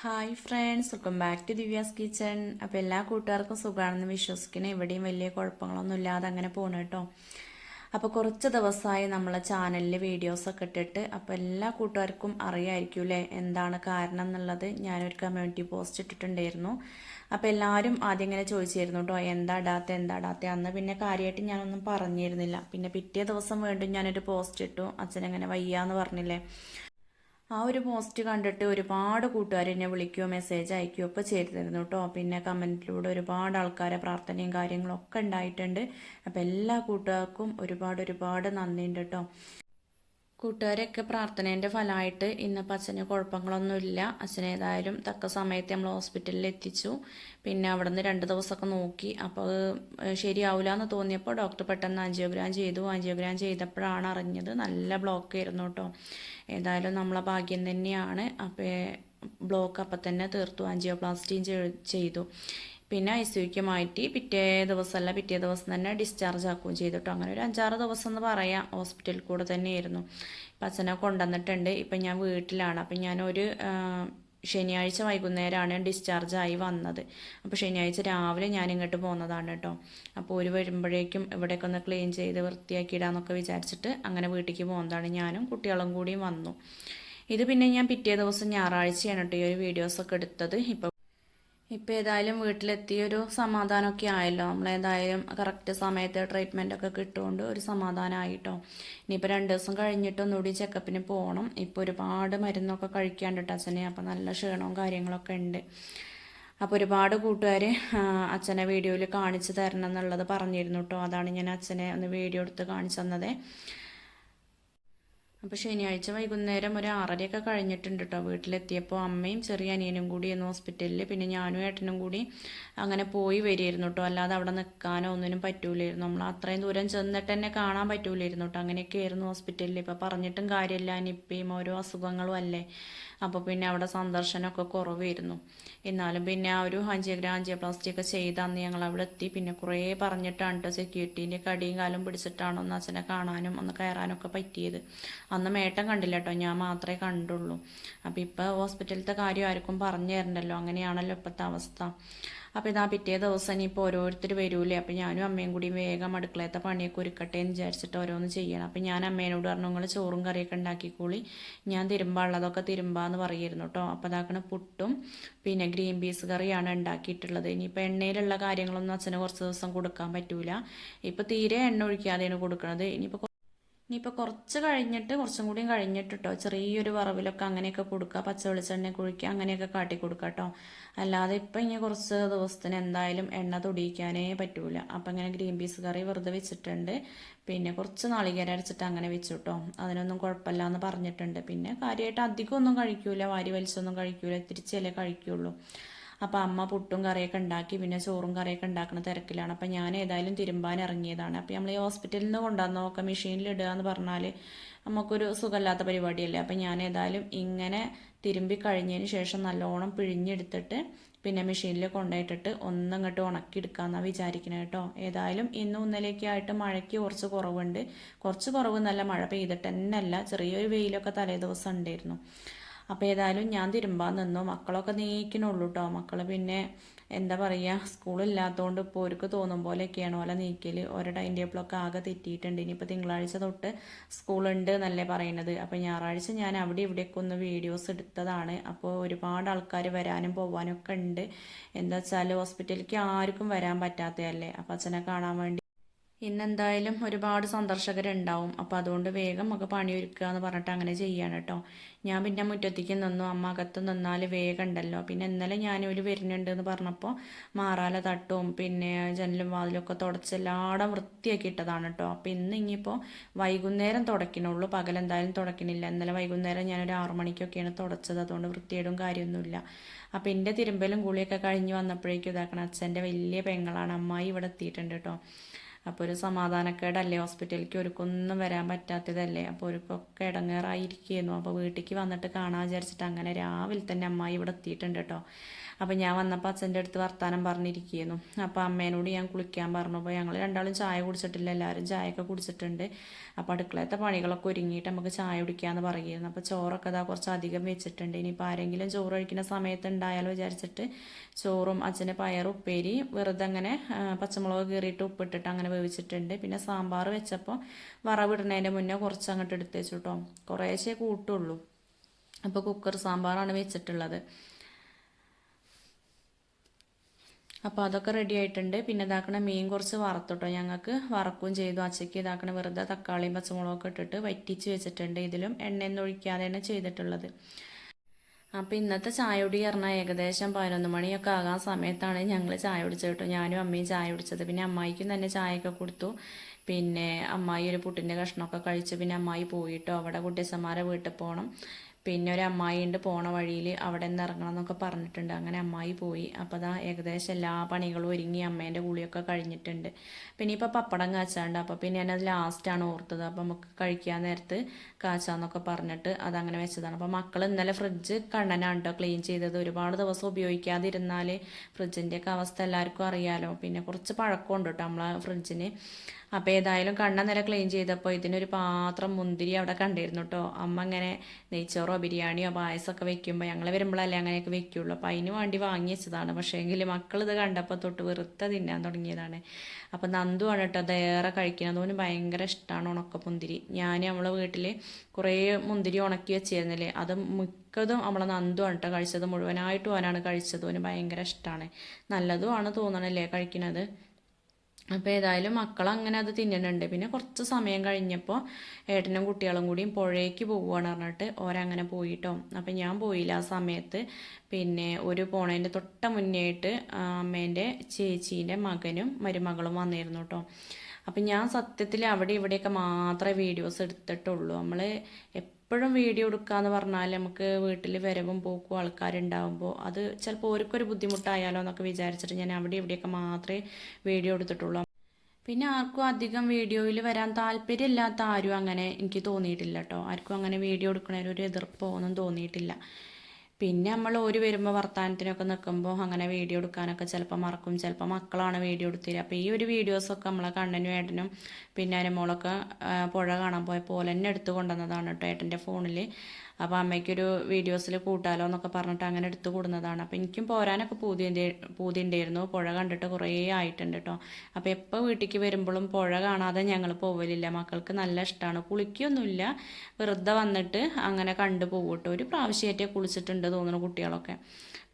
Hi friends welcome back to Divya's kitchen അപ്പോൾ എല്ലാ കൂട്ടുകാർക്കും സുഖമാണെന്ന് വിശ്വസിക്കണം. ഇവിടെയും വലിയ കുഴപ്പങ്ങളൊന്നും ഇല്ലാതെ അങ്ങനെ പോകണം കേട്ടോ. അപ്പോൾ കുറച്ച് ദിവസമായി നമ്മളെ ചാനലിൽ വീഡിയോസൊക്കെ ഇട്ടിട്ട് അപ്പോൾ എല്ലാ കൂട്ടുകാർക്കും അറിയായിരിക്കും അല്ലേ? എന്താണ് കാരണം എന്നുള്ളത്. ഞാനൊരു കമ്മ്യൂണിറ്റി പോസ്റ്റ് ഇട്ടിട്ടുണ്ടായിരുന്നു. അപ്പോൾ എല്ലാവരും ആദ്യം ഇങ്ങനെ ചോദിച്ചിരുന്നു കേട്ടോ. എന്താ ഇടാത്ത എന്താ ഇടാത്ത? അന്ന് പിന്നെ കാര്യമായിട്ട് ഞാനൊന്നും പറഞ്ഞിരുന്നില്ല. പിന്നെ പിറ്റേ ദിവസം വീണ്ടും ഞാനൊരു പോസ്റ്റ് ഇട്ടു. അച്ഛനെങ്ങനെ വയ്യാന്ന് പറഞ്ഞില്ലേ? ആ ഒരു പോസ്റ്റ് കണ്ടിട്ട് ഒരുപാട് കൂട്ടുകാർ എന്നെ വിളിക്കുകയോ മെസ്സേജ് അയക്കുകയോ ഒക്കെ ചെയ്തിരുന്നു കേട്ടോ പിന്നെ കമന്റിലൂടെ ഒരുപാട് ആൾക്കാരെ പ്രാർത്ഥനയും കാര്യങ്ങളൊക്കെ ഉണ്ടായിട്ടുണ്ട്. അപ്പോൾ എല്ലാ കൂട്ടുകാർക്കും ഒരുപാട് ഒരുപാട് നന്ദിയുണ്ട് കേട്ടോ കൂട്ടുകാരൊക്കെ പ്രാർത്ഥനേന്റെ ഫലമായിട്ട് ഇന്നിപ്പോൾ അച്ഛന് കുഴപ്പങ്ങളൊന്നുമില്ല. അച്ഛനേതായാലും തക്ക സമയത്ത് നമ്മൾ ഹോസ്പിറ്റലിൽ എത്തിച്ചു. പിന്നെ അവിടെ നിന്ന് രണ്ട് ദിവസമൊക്കെ നോക്കി. അപ്പോൾ ശരിയാവില്ല എന്ന് തോന്നിയപ്പോൾ ഡോക്ടർ പെട്ടെന്ന് ആൻജിയോഗ്രാം ചെയ്തു. ആൻജിയോഗ്രാം ചെയ്തപ്പോഴാണ് അറിഞ്ഞത് നല്ല ബ്ലോക്ക് ആയിരുന്നു കേട്ടോ. ഏതായാലും നമ്മളെ ഭാഗ്യം തന്നെയാണ്. അപ്പോൾ ബ്ലോക്ക് അപ്പം തന്നെ തീർത്തു. ആൻജിയോപ്ലാസ്റ്റിയും ചെയ്തു. പിന്നെ ഐ സിയുക്ക് മാറ്റി പിറ്റേ ദിവസമല്ല പിറ്റേ ദിവസം തന്നെ ഡിസ്ചാർജ് ആക്കുകയും ചെയ്തിട്ടോ അങ്ങനെ ഒരു അഞ്ചാറ് ദിവസം എന്ന് പറയാം. ഹോസ്പിറ്റലിൽ കൂടെ തന്നെയായിരുന്നു. ഇപ്പം അച്ഛനെ കൊണ്ടുവന്നിട്ടുണ്ട്. ഇപ്പം ഞാൻ വീട്ടിലാണ്. അപ്പം ഞാനൊരു ശനിയാഴ്ച വൈകുന്നേരമാണ് ഡിസ്ചാർജ് ആയി വന്നത്. അപ്പോൾ ശനിയാഴ്ച രാവിലെ ഞാൻ ഇങ്ങോട്ട് പോകുന്നതാണ് കേട്ടോ അപ്പോൾ ഒരു വരുമ്പോഴേക്കും ഇവിടെയൊക്കെ ഒന്ന് ക്ലീൻ ചെയ്ത് വൃത്തിയാക്കിയിടാന്നൊക്കെ വിചാരിച്ചിട്ട് അങ്ങനെ വീട്ടിലേക്ക് പോകുന്നതാണ് ഞാനും കുട്ടികളും കൂടിയും വന്നു. ഇത് പിന്നെ ഞാൻ പിറ്റേ ദിവസം ഞായറാഴ്ചയാണ് കേട്ടോ ഈ ഒരു വീഡിയോസൊക്കെ എടുത്തത്. ഇപ്പോൾ ഇപ്പോൾ ഏതായാലും വീട്ടിലെത്തിയൊരു സമാധാനമൊക്കെ ആയല്ലോ. നമ്മളേതായാലും കറക്റ്റ് സമയത്ത് ട്രീറ്റ്മെന്റ് ഒക്കെ കിട്ടുകൊണ്ട് ഒരു സമാധാനമായിട്ടോ ഇനിയിപ്പോൾ രണ്ട് ദിവസം കഴിഞ്ഞിട്ട് ഒന്നുകൂടി ചെക്കപ്പിന് പോകണം ഇപ്പോൾ ഒരുപാട് മരുന്നൊക്കെ കഴിക്കാണ്ടിട്ട് അച്ഛനെ. അപ്പോൾ നല്ല ക്ഷീണവും കാര്യങ്ങളൊക്കെ ഉണ്ട്. അപ്പോൾ ഒരുപാട് കൂട്ടുകാർ അച്ഛനെ വീഡിയോയിൽ കാണിച്ചു തരണം എന്നുള്ളത് പറഞ്ഞിരുന്നു കേട്ടോ അതാണ് ഞാൻ അച്ഛനെ ഒന്ന് വീഡിയോ എടുത്ത് കാണിച്ചു തന്നത്. അപ്പോൾ ശനിയാഴ്ച വൈകുന്നേരം ഒരു ആറരയൊക്കെ കഴിഞ്ഞിട്ടുണ്ട് കേട്ടോ വീട്ടിലെത്തിയപ്പോൾ അമ്മയും ചെറിയ അനിയനും കൂടി എന്ന് ഹോസ്പിറ്റലിൽ പിന്നെ ഞാനും ഏട്ടനും കൂടി അങ്ങനെ പോയി വരികയായിരുന്നു കേട്ടോ അല്ലാതെ അവിടെ നിൽക്കാനോ ഒന്നിനും പറ്റൂലായിരുന്നു. നമ്മൾ അത്രയും ദൂരം ചെന്നിട്ട് തന്നെ കാണാൻ പറ്റൂലായിരുന്നു കേട്ടോ അങ്ങനെയൊക്കെ ആയിരുന്നു ഹോസ്പിറ്റലിൽ ഇപ്പോൾ പറഞ്ഞിട്ടും കാര്യമില്ല. നിപ്പയും ഓരോ അസുഖങ്ങളും അല്ലേ? അപ്പോൾ പിന്നെ അവിടെ സന്ദർശനമൊക്കെ കുറവായിരുന്നു. എന്നാലും പിന്നെ ആ ഒരു ആഞ്ചിയോഗ്രാം ആഞ്ചിയോപ്ലാസ്റ്റി ഒക്കെ ചെയ്താന്ന് ഞങ്ങൾ അവിടെ എത്തി. പിന്നെ കുറേ പറഞ്ഞിട്ടാണ് കേട്ടോ സെക്യൂരിറ്റീന്റെ കടിയും കാലും പിടിച്ചിട്ടാണ് ഒന്ന് അച്ഛനെ കാണാനും ഒന്ന് കയറാനൊക്കെ പറ്റിയത്. അന്ന് മേട്ടം കണ്ടില്ല കേട്ടോ ഞാൻ മാത്രമേ കണ്ടുള്ളൂ. അപ്പോൾ ഇപ്പോൾ ഹോസ്പിറ്റലത്തെ കാര്യം ആർക്കും പറഞ്ഞു തരണ്ടല്ലോ. അങ്ങനെയാണല്ലോ ഇപ്പോഴത്തെ അവസ്ഥ. അപ്പോൾ ഇതാ പിറ്റേ ദിവസം ഇനിയിപ്പോൾ ഓരോരുത്തർ വരൂലേ? അപ്പോൾ ഞാനും അമ്മയും കൂടി വേഗം അടുക്കളയത്തെ പണിയൊക്കെ ഒരുക്കട്ടെ എന്ന് വിചാരിച്ചിട്ട് ഓരോന്ന് ചെയ്യണം. അപ്പോൾ ഞാൻ അമ്മേനോട് പറഞ്ഞു നിങ്ങൾ ചോറും കറിയൊക്കെ ഉണ്ടാക്കിക്കൂളി. ഞാൻ തിരുമ്പാനുള്ളതൊക്കെ തിരുമ്പാന്ന് പറയുമായിരുന്നു കേട്ടോ. അപ്പോൾ അതാക്കണ പുട്ടും പിന്നെ ഗ്രീൻ പീസ് കറിയാണ് ഉണ്ടാക്കിയിട്ടുള്ളത്. ഇനിയിപ്പോൾ എണ്ണയിലുള്ള കാര്യങ്ങളൊന്നും അച്ഛന് കുറച്ച് ദിവസം കൊടുക്കാൻ പറ്റൂല. ഇപ്പോൾ തീരെ എണ്ണ ഒഴിക്കാതെയാണ് കൊടുക്കുന്നത് ഇനിയിപ്പോൾ ഇനിയിപ്പോൾ കുറച്ച് കഴിഞ്ഞിട്ട് കുറച്ചും കൂടിയും കഴിഞ്ഞിട്ട് കേട്ടോ ചെറിയൊരു വറവിലൊക്കെ അങ്ങനെയൊക്കെ കൊടുക്കുക. പച്ച വെളിച്ചെണ്ണ കുഴിക്കുക അങ്ങനെയൊക്കെ കാട്ടി കൊടുക്കുക കേട്ടോ അല്ലാതെ ഇപ്പം ഇനി കുറച്ച് ദിവസത്തിന് എന്തായാലും എണ്ണ തൊടിയിക്കാനേ പറ്റൂല. അപ്പം ഇങ്ങനെ ഗ്രീൻ പീസ് കറി വെറുതെ വെച്ചിട്ടുണ്ട്. പിന്നെ കുറച്ച് നാളികേര അരച്ചിട്ട് അങ്ങനെ വെച്ചു കേട്ടോ അതിനൊന്നും കുഴപ്പമില്ല എന്ന് പറഞ്ഞിട്ടുണ്ട്. പിന്നെ കാര്യമായിട്ട് അധികം ഒന്നും കഴിക്കൂല. വാരി വലിച്ചൊന്നും കഴിക്കൂല. തിരിച്ചല്ലേ കഴിക്കുള്ളൂ. അപ്പോൾ അമ്മ പുട്ടും കറിയൊക്കെ ഉണ്ടാക്കി പിന്നെ ചോറും കറിയൊക്കെ ഉണ്ടാക്കുന്ന തിരക്കിലാണ്. അപ്പോൾ ഞാൻ ഏതായാലും തിരുമ്പാൻ ഇറങ്ങിയതാണ്. അപ്പോൾ നമ്മൾ ഈ ഹോസ്പിറ്റലിൽ നിന്ന് കൊണ്ടുവന്ന് നോക്കാം മെഷീനിൽ ഇടുക എന്ന് പറഞ്ഞാൽ നമുക്കൊരു സുഖമില്ലാത്ത പരിപാടിയല്ലേ? അപ്പോൾ ഞാൻ ഏതായാലും ഇങ്ങനെ തിരുമ്പി കഴിഞ്ഞതിന് ശേഷം നല്ലോണം പിഴിഞ്ഞെടുത്തിട്ട് പിന്നെ മെഷീനിൽ കൊണ്ടുപോയിട്ടിട്ട് ഒന്നങ്ങോട്ട് ഉണക്കിയെടുക്കാമെന്നാണ് വിചാരിക്കുന്നത് കേട്ടോ ഏതായാലും ഇന്നും ഇന്നലെയൊക്കെ ആയിട്ട് മഴയ്ക്ക് കുറച്ച് കുറവുണ്ട്. കുറച്ച് കുറവ് നല്ല മഴ പെയ്തിട്ട് തന്നെയല്ല ചെറിയൊരു വെയിലൊക്കെ തലേ ദിവസം ഉണ്ടായിരുന്നു. അപ്പോൾ ഏതായാലും ഞാൻ തിരുമ്പാൻ നിന്നു. മക്കളൊക്കെ നീക്കണുള്ളൂ കേട്ടോ മക്കൾ പിന്നെ എന്താ പറയുക സ്കൂളില്ലാത്തതുകൊണ്ട് ഇപ്പോൾ അവർക്ക് തോന്നും പോലെയൊക്കെയാണ് ഓല നീക്കൽ ഓരോ ടൈം ടേബിളൊക്കെ ആകെ തെറ്റിയിട്ടുണ്ട്. ഇനിയിപ്പോൾ തിങ്കളാഴ്ച തൊട്ട് സ്കൂളുണ്ട് എന്നല്ലേ പറയുന്നത്. അപ്പോൾ ഞായറാഴ്ച ഞാൻ അവിടെ ഇവിടെയൊക്കെ ഒന്ന് വീഡിയോസ് എടുത്തതാണ്. അപ്പോൾ ഒരുപാട് ആൾക്കാർ വരാനും പോകാനും ഒക്കെ ഉണ്ട്. എന്താ വെച്ചാൽ ഹോസ്പിറ്റലിലേക്ക് ആർക്കും വരാൻ പറ്റാത്തതല്ലേ? അപ്പോൾ അച്ഛനെ കാണാൻ വേണ്ടി ഇന്നെന്തായാലും ഒരുപാട് സന്ദർശകരുണ്ടാവും. അപ്പോൾ അതുകൊണ്ട് വേഗം നമുക്ക് പണിയൊരുക്കുക എന്ന് പറഞ്ഞിട്ട് അങ്ങനെ ചെയ്യാണ് കേട്ടോ. ഞാൻ പിന്നെ മുറ്റത്തേക്ക് നിന്നു. അമ്മ അകത്ത് നിന്നാൽ വേഗം ഉണ്ടല്ലോ. പിന്നെ ഇന്നലെ ഞാൻ ഒരു വരുന്നുണ്ട് എന്ന് പറഞ്ഞപ്പോൾ മാറാല തട്ടും പിന്നെ ജനലും വാതിലും ഒക്കെ തുടച്ചെല്ലാടും വൃത്തിയാക്കി ഇട്ടതാണ് കേട്ടോ. അപ്പോൾ ഇന്ന് ഇനിയിപ്പോൾ വൈകുന്നേരം തുടക്കണുള്ളൂ. പകൽ എന്തായാലും തുടക്കണില്ല. ഇന്നലെ വൈകുന്നേരം ഞാനൊരു ആറു മണിക്കൊക്കെയാണ് തുടച്ചത്. അതുകൊണ്ട് വൃത്തിയേടും കാര്യമൊന്നുമില്ല. അപ്പോൾ എന്റെ തിരുമ്പലും കുളിയൊക്കെ കഴിഞ്ഞ് വന്നപ്പോഴേക്കും ഇതാക്കണം അച്ഛന്റെ വലിയ പെങ്ങളാണ് അമ്മായി ഇവിടെ എത്തിയിട്ടുണ്ട് കേട്ടോ. അപ്പോൾ ഒരു സമാധാനക്കേടല്ലേ ഹോസ്പിറ്റലിലേക്ക് ഒരുക്കൊന്നും വരാൻ പറ്റാത്തതല്ലേ? അപ്പോൾ ഒരുക്കൊക്കെ ഇടങ്ങേറായിരിക്കുന്നു. അപ്പോൾ വീട്ടിലേക്ക് വന്നിട്ട് കാണാൻ വിചാരിച്ചിട്ട് അങ്ങനെ രാവിലെ തന്നെ അമ്മായി ഇവിടെ എത്തിയിട്ടുണ്ട് കേട്ടോ അപ്പോൾ ഞാൻ വന്നപ്പോൾ അച്ഛന്റെ അടുത്ത് വർത്താനം പറഞ്ഞിരിക്കുന്നു. അപ്പോൾ അമ്മേനോട് ഞാൻ കുളിക്കാൻ പറഞ്ഞു. അപ്പോൾ ഞങ്ങൾ രണ്ടാളും ചായ കുടിച്ചിട്ടില്ല. എല്ലാവരും ചായയൊക്കെ കുടിച്ചിട്ടുണ്ട്. അപ്പോൾ അടുക്കളത്തെ പണികളൊക്കെ ഒരുങ്ങിയിട്ട് നമുക്ക് ചായ കുടിക്കാമെന്ന് പറയുന്നു അപ്പോൾ ചോറൊക്കെ അതാ കുറച്ച് അധികം വെച്ചിട്ടുണ്ട്. ഇനിയിപ്പോൾ ആരെങ്കിലും ചോറ് കഴിക്കുന്ന സമയത്ത് ഉണ്ടായാലോ വിചാരിച്ചിട്ട് ചോറും അച്ഛന് പയർ ഉപ്പേരി വെറുതെ അങ്ങനെ പച്ചമുളക് കീറിയിട്ട് ഉപ്പിട്ടിട്ട് അങ്ങനെ വേവിച്ചിട്ടുണ്ട് പിന്നെ സാമ്പാർ വെച്ചപ്പോൾ വറവിടുന്നതിന്റെ മുന്നേ കുറച്ച് അങ്ങോട്ട് എടുത്ത് വെച്ചു കേട്ടോ കുറേശ്ശേ കൂട്ടുള്ളൂ. അപ്പോൾ കുക്കർ സാമ്പാറാണ് വെച്ചിട്ടുള്ളത്. അപ്പോൾ അതൊക്കെ റെഡി ആയിട്ടുണ്ട്. പിന്നെ ഇതാക്കണ മീൻ കുറച്ച് വറുത്തോട്ടോ. ഞങ്ങൾക്ക് വറക്കുകയും ചെയ്തു. അച്ചയ്ക്ക് ഇതാക്കണ വെറുതെ തക്കാളിയും പച്ചമുളകൊക്കെ ഇട്ടിട്ട് വറ്റിച്ച് വെച്ചിട്ടുണ്ട് ഇതിലും. എണ്ണയൊന്നും ഒഴിക്കാതെയാണ് ചെയ്തിട്ടുള്ളത്. അപ്പോൾ ഇന്നത്തെ ചായ കുടി പറഞ്ഞാൽ ഏകദേശം പതിനൊന്ന് മണിയൊക്കെ ആകാൻ സമയത്താണ് ഞങ്ങൾ ചായ കുടിച്ചത് കേട്ടോ. ഞാനും അമ്മയും ചായ കുടിച്ചത്. പിന്നെ അമ്മായിക്കും തന്നെ ചായയൊക്കെ കൊടുത്തു. പിന്നെ അമ്മായി ഒരു പുട്ടിന്റെ കഷ്ണമൊക്കെ കഴിച്ചു. പിന്നെ അമ്മായി പോയിട്ടോ അവിടെ കുട്ടിയച്ചന്മാരെ വീട്ടിൽ പോകണം പിന്നെ ഒരു അമ്മായി ഉണ്ട് പോണ വഴിയിൽ അവിടെ നിന്ന് ഇറങ്ങണം എന്നൊക്കെ പറഞ്ഞിട്ടുണ്ട്. അങ്ങനെ അമ്മായി പോയി. അപ്പോൾ അതാ ഏകദേശം എല്ലാ പണികളും ഒരുങ്ങി അമ്മേന്റെ കുളിയൊക്കെ കഴിഞ്ഞിട്ടുണ്ട്. പിന്നെ ഇപ്പോൾ പപ്പടം കാച്ചാണ്ട്. അപ്പോൾ പിന്നെ ഞാനത് ലാസ്റ്റാണ് ഓർത്തത്. അപ്പോൾ നമുക്ക് കഴിക്കാൻ നേരത്ത് കാച്ചാന്നൊക്കെ പറഞ്ഞിട്ട് അതങ്ങനെ വെച്ചതാണ്. അപ്പോൾ മക്കൾ ഇന്നലെ ഫ്രിഡ്ജ് കണ്ണനാണ് കേട്ടോ ക്ലീൻ ചെയ്തത്. ഒരുപാട് ദിവസം ഉപയോഗിക്കാതിരുന്നാൽ ഫ്രിഡ്ജിന്റെയൊക്കെ അവസ്ഥ എല്ലാവർക്കും അറിയാലോ. പിന്നെ കുറച്ച് പഴക്കമുണ്ട് കേട്ടോ നമ്മളെ ഫ്രിഡ്ജിന് അപ്പോൾ ഏതായാലും കണ്ണ നില ക്ലീൻ ചെയ്തപ്പോൾ ഇതിനൊരു പാത്രം മുന്തിരി അവിടെ കണ്ടിരുന്നു കേട്ടോ അമ്മ ഇങ്ങനെ നെയ്ച്ചോറോ ബിരിയാണിയോ പായസമൊക്കെ വെക്കുമ്പോൾ ഞങ്ങൾ വരുമ്പോഴല്ലേ അങ്ങനെയൊക്കെ വെക്കുകയുള്ളൂ അപ്പോൾ അതിന് വേണ്ടി വാങ്ങി വെച്ചതാണ്. പക്ഷേ എങ്കിൽ മക്കൾ ഇത് കണ്ടപ്പോൾ തൊട്ട് വെറുത്ത തിന്നാൻ തുടങ്ങിയതാണ്. അപ്പോൾ നന്ദുവാണ് കേട്ടോ അത് ഏറെ കഴിക്കുന്നത്. അവന് ഭയങ്കര ഇഷ്ടമാണ് ഉണക്ക മുന്തിരി. ഞാൻ നമ്മളെ വീട്ടിൽ കുറേ മുന്തിരി ഉണക്കി വെച്ചിരുന്നില്ലേ അത് മിക്കതും നമ്മളെ നന്ദുവാണ് കേട്ടോ കഴിച്ചത്. മുഴുവനായിട്ടും അവനാണ് കഴിച്ചത്. അവന് ഭയങ്കര ഇഷ്ടമാണ് നല്ലതുമാണ് തോന്നണല്ലേ കഴിക്കുന്നത് അപ്പോൾ ഏതായാലും മക്കൾ അങ്ങനെ അത് തിന്നണുണ്ട് പിന്നെ കുറച്ച് സമയം കഴിഞ്ഞപ്പോൾ ഏട്ടനും കുട്ടികളും കൂടിയും പുഴയ്ക്ക് പോകുകയാണ് പറഞ്ഞിട്ട് ഓരങ്ങനെ പോയിട്ടോ. അപ്പം ഞാൻ പോയില്ല ആ സമയത്ത്. പിന്നെ ഒരു പോണേന്റെ തൊട്ട മുന്നേയിട്ട് അമ്മേന്റെ ചേച്ചീന്റെ മകനും മരുമകളും വന്നിരുന്നു കേട്ടോ അപ്പം ഞാൻ സത്യത്തിൽ അവിടെ ഇവിടെയൊക്കെ മാത്രമേ വീഡിയോസ് എടുത്തിട്ടുള്ളൂ. നമ്മൾ എപ്പോഴും വീഡിയോ എടുക്കാന്ന് പറഞ്ഞാൽ നമുക്ക് വീട്ടിൽ വരവും പോക്കും ആൾക്കാരുണ്ടാകുമ്പോൾ അത് ചിലപ്പോൾ ഓർക്കൊരു ബുദ്ധിമുട്ടായാലോ എന്നൊക്കെ വിചാരിച്ചിട്ട് ഞാൻ അവിടെ ഇവിടെയൊക്കെ മാത്രമേ വീഡിയോ എടുത്തിട്ടുള്ളൂ. പിന്നെ ആർക്കും അധികം വീഡിയോയിൽ വരാൻ താല്പര്യമില്ലാത്ത ആരും അങ്ങനെ എനിക്ക് തോന്നിയിട്ടില്ല കേട്ടോ ആർക്കും അങ്ങനെ വീഡിയോ എടുക്കണതിൽ ഒരു എതിർപ്പോ ഒന്നും തോന്നിയിട്ടില്ല. പിന്നെ നമ്മൾ ഒരു വരുമ്പോൾ വർത്തമാനത്തിനൊക്കെ നിൽക്കുമ്പോൾ അങ്ങനെ വീഡിയോ എടുക്കാനൊക്കെ ചിലപ്പോൾ മറക്കും. ചിലപ്പോൾ മക്കളാണ് വീഡിയോ എടുത്തത് അപ്പോൾ ഈ ഒരു വീഡിയോസൊക്കെ നമ്മളെ കണ്ണനും ഏട്ടനും പിന്നെ അനുമോളൊക്കെ പുഴ കാണാൻ പോയ പോലെ തന്നെ എടുത്തു കൊണ്ടുവന്നതാണ് കേട്ടോ ഏട്ടന്റെ ഫോണിൽ അപ്പോൾ അമ്മയ്ക്കൊരു വീഡിയോസിൽ കൂട്ടാലോ എന്നൊക്കെ പറഞ്ഞിട്ട് അങ്ങനെ എടുത്തു കൂടുന്നതാണ്. അപ്പോൾ എനിക്കും പോരാനൊക്കെ പൂതി പൂതി ഉണ്ടായിരുന്നു പുഴ കണ്ടിട്ട് കുറേ ആയിട്ടുണ്ട് കേട്ടോ അപ്പോൾ എപ്പോൾ വീട്ടിലേക്ക് വരുമ്പോഴും പുഴ കാണാതെ ഞങ്ങൾ പോവലില്ല. മക്കൾക്ക് നല്ല ഇഷ്ടമാണ് കുളിക്കൊന്നുമില്ല വെറുതെ വന്നിട്ട് അങ്ങനെ കണ്ടു പോകും കേട്ടോ ഒരു പ്രാവശ്യമായിട്ടേ കുളിച്ചിട്ടുണ്ട് തോന്നുന്നു കുട്ടികളൊക്കെ.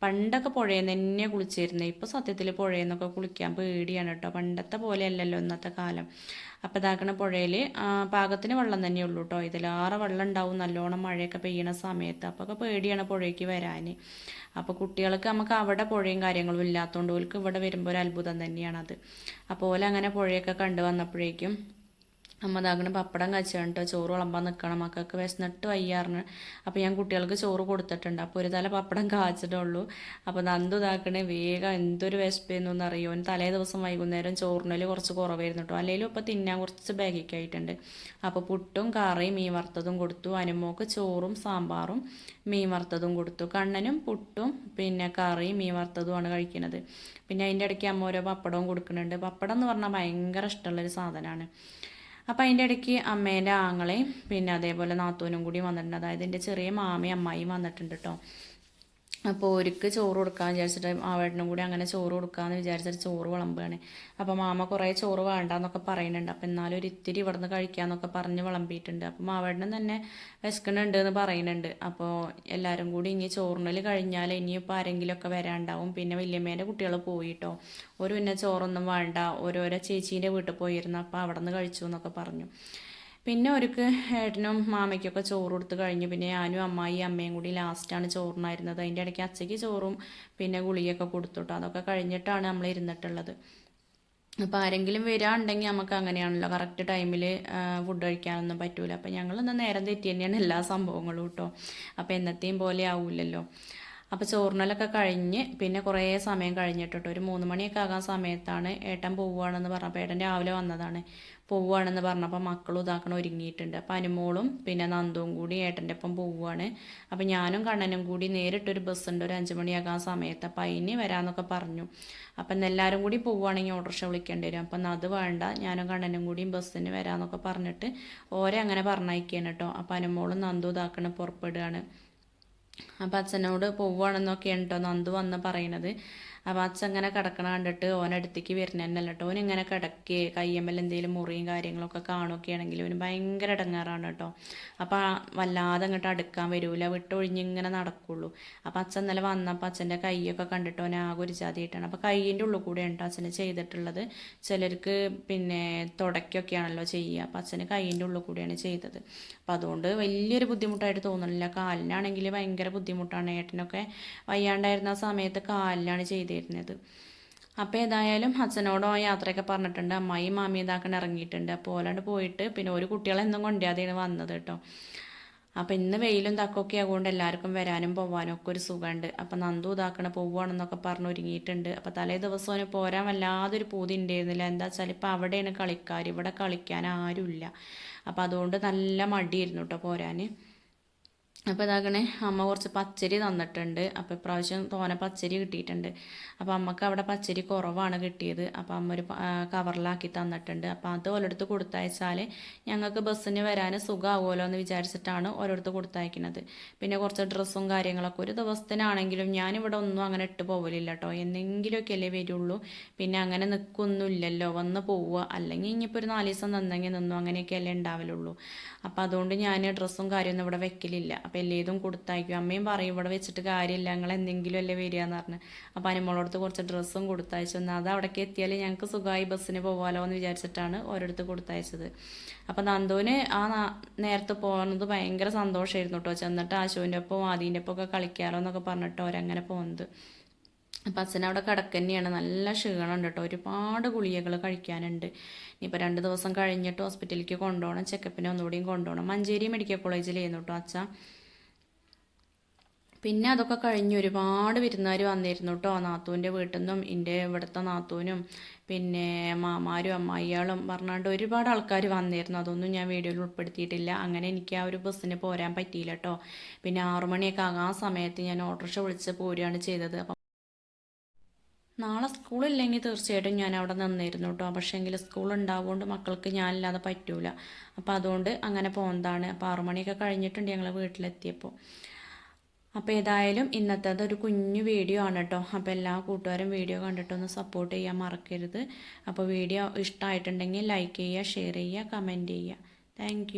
പണ്ടൊക്കെ പുഴയിൽ നിന്ന് തന്നെ കുളിച്ചിരുന്നത് ഇപ്പോൾ സത്യത്തിൽ പുഴയിൽ നിന്നൊക്കെ കുളിക്കാൻ പേടിയാണ് കേട്ടോ. പണ്ടത്തെ പോലെ അല്ലല്ലോ ഇന്നത്തെ കാലം. അപ്പോൾ ഇതാക്കണ പുഴയിൽ പാകത്തിന് വെള്ളം തന്നെ ഉള്ളൂ കേട്ടോ. ഇതിലാറെ വെള്ളം ഉണ്ടാവും. നല്ലോണം മഴയൊക്കെ പെയ്യണ സമയത്ത്. അപ്പോൾ ഒക്കെ പേടിയാണ് പുഴയ്ക്ക് വരാൻ അപ്പോൾ കുട്ടികൾക്ക് നമുക്ക് അവിടെ പുഴയും കാര്യങ്ങളും ഇല്ലാത്തതുകൊണ്ട് ഓൽക്ക് ഇവിടെ വരുമ്പോൾ ഒരു അത്ഭുതം തന്നെയാണത്. അപ്പോൾ ഓലങ്ങനെ പുഴയൊക്കെ കണ്ടു വന്നപ്പോഴേക്കും അമ്മ ഇതാക്കണ പപ്പടം കച്ചിട്ട് ചോറ് വിളമ്പാൻ നിൽക്കണം മക്കൾക്ക് വിശന്നിട്ട് വയ്യാറിന് അപ്പോൾ ഞാൻ കുട്ടികൾക്ക് ചോറ് കൊടുത്തിട്ടുണ്ട്. അപ്പോൾ ഒരു തല പപ്പടം കാച്ചിട്ടുള്ളൂ. അപ്പോൾ നന്ദു ഇതാക്കണേ വേഗം എന്തൊരു വിശപ്പെന്നൊന്നും അറിയോ തലേ ദിവസം വൈകുന്നേരം ചോറിനൽ കുറച്ച് കുറവായിരുന്നു കേട്ടോ. അല്ലെങ്കിലും ഇപ്പോൾ തിന്നാൻ കുറച്ച് ബാഗിക്ക് ആയിട്ടുണ്ട് അപ്പോൾ പുട്ടും കറിയും മീൻ വറുത്തതും കൊടുത്തു. അനുമോക്ക് ചോറും സാമ്പാറും മീൻ വറുത്തതും കൊടുത്തു. കണ്ണനും പുട്ടും പിന്നെ കറിയും മീൻ വറുത്തതുമാണ് കഴിക്കുന്നത് പിന്നെ അതിന്റെ ഇടയ്ക്ക് അമ്മ ഓരോ പപ്പടവും കൊടുക്കുന്നുണ്ട്. പപ്പടം എന്ന് പറഞ്ഞാൽ ഭയങ്കര ഇഷ്ടമുള്ളൊരു സാധനമാണ്. അപ്പം അതിന്റെ ഇടയ്ക്ക് അമ്മേന്റെ ആങ്ങളെയും പിന്നെ അതേപോലെ നാത്തൂനും കൂടി വന്നിട്ടുണ്ട്. അതായത് എന്റെ ചെറിയ മാമയും അമ്മായിയും വന്നിട്ടുണ്ട് കേട്ടോ അപ്പോൾ ഒരുക്ക് ചോറ് കൊടുക്കാമെന്ന് വിചാരിച്ചിട്ട് ആവേട്ടനും കൂടി അങ്ങനെ ചോറ് കൊടുക്കാമെന്ന് വിചാരിച്ചിട്ട് ചോറ് വിളമ്പുകയാണ് അപ്പോൾ മാമ കുറേ ചോറ് വേണ്ടാന്നൊക്കെ പറയുന്നുണ്ട്. അപ്പോൾ എന്നാലും ഒരു ഇത്തിരി ഇവിടുന്ന് കഴിക്കാമെന്നൊക്കെ പറഞ്ഞ് വിളമ്പിയിട്ടുണ്ട്. അപ്പോൾ മാവേട്ടനും തന്നെ വിശക്കുന്നുണ്ട് എന്ന് പറയുന്നുണ്ട്. അപ്പോൾ എല്ലാവരും കൂടി ഇനി ചോറിനൽ കഴിഞ്ഞാൽ ഇനിയിപ്പോൾ ആരെങ്കിലുമൊക്കെ വരാണ്ടാവും. പിന്നെ വല്യമ്മേന്റെ കുട്ടികൾ പോയിട്ടോ. ഒരു പിന്നെ ചോറൊന്നും വേണ്ട. ഓരോരോ ചേച്ചീന്റെ വീട്ടിൽ പോയിരുന്നു അപ്പോൾ അവിടെ നിന്ന് കഴിച്ചു എന്നൊക്കെ പറഞ്ഞു. പിന്നെ ഒരുക്ക് ഏട്ടനും മാമയ്ക്കൊക്കെ ചോറ് കൊടുത്ത് കഴിഞ്ഞു പിന്നെ ഞാനും അമ്മായി അമ്മയും കൂടി ലാസ്റ്റാണ് ചോറിനായിരുന്നത്. അതിന്റെ ഇടയ്ക്ക് അച്ചയ്ക്ക് ചോറും പിന്നെ ഗുളിയൊക്കെ കൊടുത്തുട്ടോ. അതൊക്കെ കഴിഞ്ഞിട്ടാണ് നമ്മൾ ഇരുന്നിട്ടുള്ളത്. അപ്പോൾ ആരെങ്കിലും വരാണ്ടെങ്കിൽ നമുക്ക് അങ്ങനെയാണല്ലോ. കറക്റ്റ് ടൈമിൽ ഫുഡ് കഴിക്കാനൊന്നും പറ്റൂല. അപ്പോൾ ഞങ്ങളിന്ന് നേരം തെറ്റി തന്നെയാണ് എല്ലാ സംഭവങ്ങളും കേട്ടോ അപ്പോൾ എന്നത്തെയും പോലെ ആവില്ലല്ലോ. അപ്പോൾ ചോറിനലൊക്കെ കഴിഞ്ഞ് പിന്നെ കുറേ സമയം കഴിഞ്ഞിട്ടോ ഒരു മൂന്ന് മണിയൊക്കെ ആകാൻ സമയത്താണ് ഏട്ടൻ പോവുകയാണെന്ന് പറഞ്ഞപ്പോൾ ഏട്ടൻ രാവിലെ വന്നതാണ്. പോവുകയാണെന്ന് പറഞ്ഞപ്പോൾ മക്കളും ഇതാക്കണം ഒരുങ്ങിയിട്ടുണ്ട്. അപ്പോൾ അനുമോളും പിന്നെ നന്ദുവും കൂടി ഏട്ടന്റെ ഒപ്പം പോവുകയാണ്. അപ്പോൾ ഞാനും കണ്ണനും കൂടി നേരിട്ടൊരു ബസ്സുണ്ട്. ഒരു അഞ്ച് മണിയാകാൻ സമയത്ത്. അപ്പം അതിന് വരാമെന്നൊക്കെ പറഞ്ഞു. അപ്പം എല്ലാവരും കൂടി പോവുകയാണെങ്കിൽ ഓട്ടോറിക്ഷ വിളിക്കേണ്ടി വരും. അപ്പം അത് വേണ്ട. ഞാനും കണ്ണനും കൂടിയും ബസ്സിന് വരാമെന്നൊക്കെ പറഞ്ഞിട്ട് ഓരെ അങ്ങനെ പറഞ്ഞയക്കുകയാണ് കേട്ടോ അപ്പം അനുമോളും നന്ദു ഇതാക്കണം പുറപ്പെടുകയാണ്. അപ്പം അച്ഛനോട് പോവുകയാണെന്നൊക്കെയാണ് കേട്ടോ നന്ദു വന്ന് പറയണത്. അപ്പോൾ അച്ഛൻ ഇങ്ങനെ കിടക്കണ കണ്ടിട്ട് ഓനടുത്തേക്ക് വരുന്നതന്നല്ല കേട്ടോ ഓൻ ഇങ്ങനെ കിടക്കേ കയ്യമ്മൽ എന്തെങ്കിലും മുറിയും കാര്യങ്ങളൊക്കെ കാണുകയൊക്കെ ആണെങ്കിൽ ഓന് ഭയങ്കര ഇടങ്ങാറാണ് കേട്ടോ. അപ്പോൾ വല്ലാതെ അങ്ങോട്ട് അടുക്കാൻ വരൂല വിട്ടൊഴിഞ്ഞിങ്ങനെ നടക്കുള്ളൂ. അപ്പോൾ അച്ഛൻ ഇന്നലെ വന്നപ്പോൾ അച്ഛന്റെ കൈയൊക്കെ കണ്ടിട്ട് ഓനെ ആകെ ഒരു ജാതിയായിട്ടാണ് അപ്പോൾ കൈയിന്റെ ഉള്ളിൽ കൂടെ കേട്ടോ അച്ഛന് ചെയ്തിട്ടുള്ളത്. ചിലർക്ക് പിന്നെ തുടക്കൊക്കെയാണല്ലോ ചെയ്യുക. അപ്പോൾ അച്ഛന് കൈയിന്റെ ഉള്ളിൽ കൂടെയാണ് ചെയ്തത്. അപ്പോൾ അതുകൊണ്ട് വലിയൊരു ബുദ്ധിമുട്ടായിട്ട് തോന്നുന്നില്ല. കാലിനാണെങ്കിൽ ഭയങ്കര ബുദ്ധിമുട്ടാണ്. ഏട്ടനൊക്കെ വയ്യാണ്ടായിരുന്ന സമയത്ത് കാലിനാണ് ചെയ്തിരുന്നത് അപ്പോൾ ഏതായാലും അച്ഛനോടോ യാത്രയൊക്കെ പറഞ്ഞിട്ടുണ്ട്. അമ്മായി മാമി ഇതാക്കാൻ ഇറങ്ങിയിട്ടുണ്ട്. അപ്പോൾ ഓലാണ്ട് പോയിട്ട് പിന്നെ ഒരു കുട്ടികളെന്നും കൊണ്ടുപോയാതെയാണ് വന്നത് കേട്ടോ. അപ്പോൾ ഇന്ന് വെയിലും തക്കൊക്കെ ആകൊണ്ട് എല്ലാവർക്കും വരാനും പോവാനും ഒക്കെ ഒരു സുഖമുണ്ട്. അപ്പോൾ നന്ദു ഇതാക്കണ പോവുകയാണെന്നൊക്കെ പറഞ്ഞ് ഒരുങ്ങിയിട്ടുണ്ട്. അപ്പോൾ തലേ ദിവസം പോരാൻ വല്ലാതൊരു പൂതി ഉണ്ടായിരുന്നില്ല. എന്താ വെച്ചാൽ ഇപ്പോൾ അവിടെയാണ് കളിക്കാർ. ഇവിടെ കളിക്കാൻ ആരുമില്ല. അപ്പോൾ അതുകൊണ്ട് നല്ല മടിയായിരുന്നു കേട്ടോ പോരാൻ അപ്പോൾ ഇതാകണേ അമ്മ കുറച്ച് പച്ചരി തന്നിട്ടുണ്ട്. അപ്പോൾ ഇപ്രാവശ്യം തോന പച്ചരി കിട്ടിയിട്ടുണ്ട്. അപ്പോൾ അമ്മയ്ക്ക് അവിടെ പച്ചരി കുറവാണ് കിട്ടിയത്. അപ്പോൾ അമ്മ ഒരു കവറിലാക്കി തന്നിട്ടുണ്ട്. അപ്പോൾ അത് ഓരോടുത്ത് കൊടുത്തയച്ചാൽ ഞങ്ങൾക്ക് ബസ്സിന് വരാൻ സുഖമാവുമല്ലോ എന്ന് വിചാരിച്ചിട്ടാണ് ഓരോരുത്തർ കൊടുത്തയക്കുന്നത് പിന്നെ കുറച്ച് ഡ്രസ്സും കാര്യങ്ങളൊക്കെ ഒരു ദിവസത്തിനാണെങ്കിലും ഞാനിവിടെ ഒന്നും അങ്ങനെ ഇട്ട് പോകലില്ല കേട്ടോ എന്തെങ്കിലുമൊക്കെ അല്ലേ വരുള്ളൂ. പിന്നെ അങ്ങനെ നിൽക്കൊന്നുമില്ലല്ലോ വന്ന് പോവുക. അല്ലെങ്കിൽ ഇനിയിപ്പോൾ ഒരു നാല് ദിവസം നിന്നെങ്കിൽ നിന്നു അങ്ങനെയൊക്കെയല്ലേ ഉണ്ടാവലുള്ളൂ. അപ്പോൾ അതുകൊണ്ട് ഞാൻ ഡ്രസ്സും കാര്യമൊന്നും ഇവിടെ വെക്കലില്ല. അപ്പം എല്ലേതും കൊടുത്തയക്കും. അമ്മയും പറയും ഇവിടെ വെച്ചിട്ട് കാര്യമില്ല ഞങ്ങൾ എന്തെങ്കിലും അല്ലേ വരിക എന്ന് പറഞ്ഞ്. അപ്പം അനുമോളടുത്ത് കുറച്ച് ഡ്രസ്സും കൊടുത്തയച്ചു. എന്നാൽ അത് അവിടേക്ക് എത്തിയാൽ ഞങ്ങൾക്ക് സുഖമായി ബസ്സിന് പോകാമല്ലോ എന്ന് വിചാരിച്ചിട്ടാണ് ഓരോരുത്തർ കൊടുത്തയച്ചത്. അപ്പം നന്ദുവിന് ആ നേരത്തെ പോകുന്നത് ഭയങ്കര സന്തോഷമായിരുന്നു കേട്ടോ ചെന്നിട്ട് ആശുവിന്റെ ഒപ്പം ആദീന്റെ ഒപ്പം ഒക്കെ കളിക്കാമല്ലോ എന്നൊക്കെ പറഞ്ഞിട്ട് അവരങ്ങനെ പോകുന്നത് അപ്പം അച്ഛനവിടെ കിടക്കന്നെയാണ്. നല്ല ക്ഷീണമുണ്ട് കേട്ടോ ഒരുപാട് ഗുളികകൾ കഴിക്കാനുണ്ട്. ഇനിയിപ്പോൾ രണ്ട് ദിവസം കഴിഞ്ഞിട്ട് ഹോസ്പിറ്റലിലേക്ക് കൊണ്ടുപോകണം. ചെക്കപ്പിന് ഒന്നുകൂടിയും കൊണ്ടുപോകണം. മഞ്ചേരി മെഡിക്കൽ കോളേജിലായിരുന്നു കേട്ടോ അച്ഛ. പിന്നെ അതൊക്കെ കഴിഞ്ഞ് ഒരുപാട് വിരുന്നുകാർ വന്നിരുന്നു കേട്ടോ നാത്തൂന്റെ വീട്ടിൽ നിന്നും എന്റെ ഇവിടുത്തെ നാത്തൂനും പിന്നെ മാമാരും അമ്മായിയാളും പറഞ്ഞാണ്ട് ഒരുപാട് ആൾക്കാർ വന്നിരുന്നു. അതൊന്നും ഞാൻ വീഡിയോയിൽ ഉൾപ്പെടുത്തിയിട്ടില്ല. അങ്ങനെ എനിക്ക് ആ ഒരു ബസ്സിന് പോരാൻ പറ്റിയില്ല കേട്ടോ പിന്നെ ആറുമണിയൊക്കെ ആകാൻ സമയത്ത് ഞാൻ ഓട്ടോറിക്ഷ വിളിച്ച് പോരുകയാണ് ചെയ്തത്. അപ്പം നാളെ സ്കൂളില്ലെങ്കിൽ തീർച്ചയായിട്ടും ഞാൻ അവിടെ നിന്നിരുന്നു കേട്ടോ പക്ഷേ എങ്കിൽ സ്കൂൾ ഉണ്ടാവുകൊണ്ട് മക്കൾക്ക് ഞാനില്ലാതെ പറ്റൂല. അപ്പോൾ അതുകൊണ്ട് അങ്ങനെ പോകുന്നതാണ് അപ്പോൾ ആറുമണിയൊക്കെ കഴിഞ്ഞിട്ടുണ്ട് ഞങ്ങൾ വീട്ടിലെത്തിയപ്പോൾ. അപ്പോൾ ഏതായാലും ഇന്നത്തേത് ഒരു കുഞ്ഞു വീഡിയോ ആണ് കേട്ടോ. അപ്പോൾ എല്ലാ കൂട്ടുകാരും വീഡിയോ കണ്ടിട്ടൊന്ന് സപ്പോർട്ട് ചെയ്യാൻ മറക്കരുത്. അപ്പോൾ വീഡിയോ ഇഷ്ടമായിട്ടുണ്ടെങ്കിൽ ലൈക്ക് ചെയ്യുക ഷെയർ ചെയ്യുക കമന്റ് ചെയ്യുക. താങ്ക്